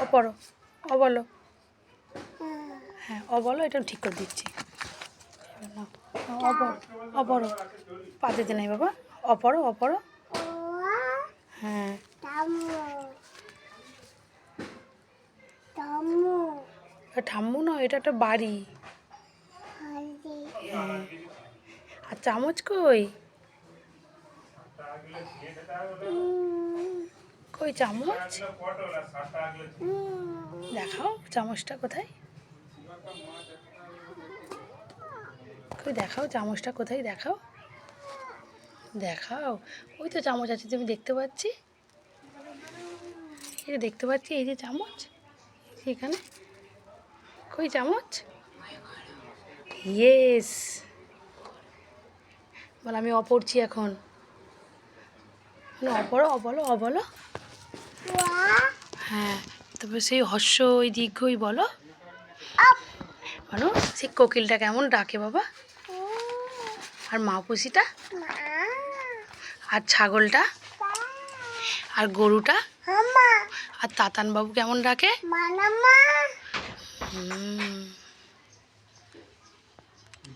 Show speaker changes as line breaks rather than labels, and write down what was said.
ও পড়ো ও বলো হ্যাঁ ও বলো এটা ঠিক করে দিচ্ছি। ও পড়ো পা দিতে নাই বাবা। ও পড়ো হ্যাঁ। ঠাম্মু না এটা একটা বাড়ি। হ্যাঁ। আর চামচ কই? কই চামচ। দেখাও চামচটা কোথায়? দেখাও চামচটা কোথায় দেখাও? দেখাও। ওই তো চামচ আছে, তুমি দেখতে পাচ্ছি। যে দেখতে পাচ্ছি, এই যে চামচ। এখানে। কই চামচ। ইয়েস বল, আমি অপরছি এখন। মানে অপরো অবলো অবলো। তারপর সেই হর্ষ ওই দীর্ঘই বলো। বলো সেই কোকিলটা কেমন ডাকে বাবা? আর মা পুষিটা আর ছাগলটা? আর গরুটা? আর তাতান বাবু কেমন ডাকে? হুম।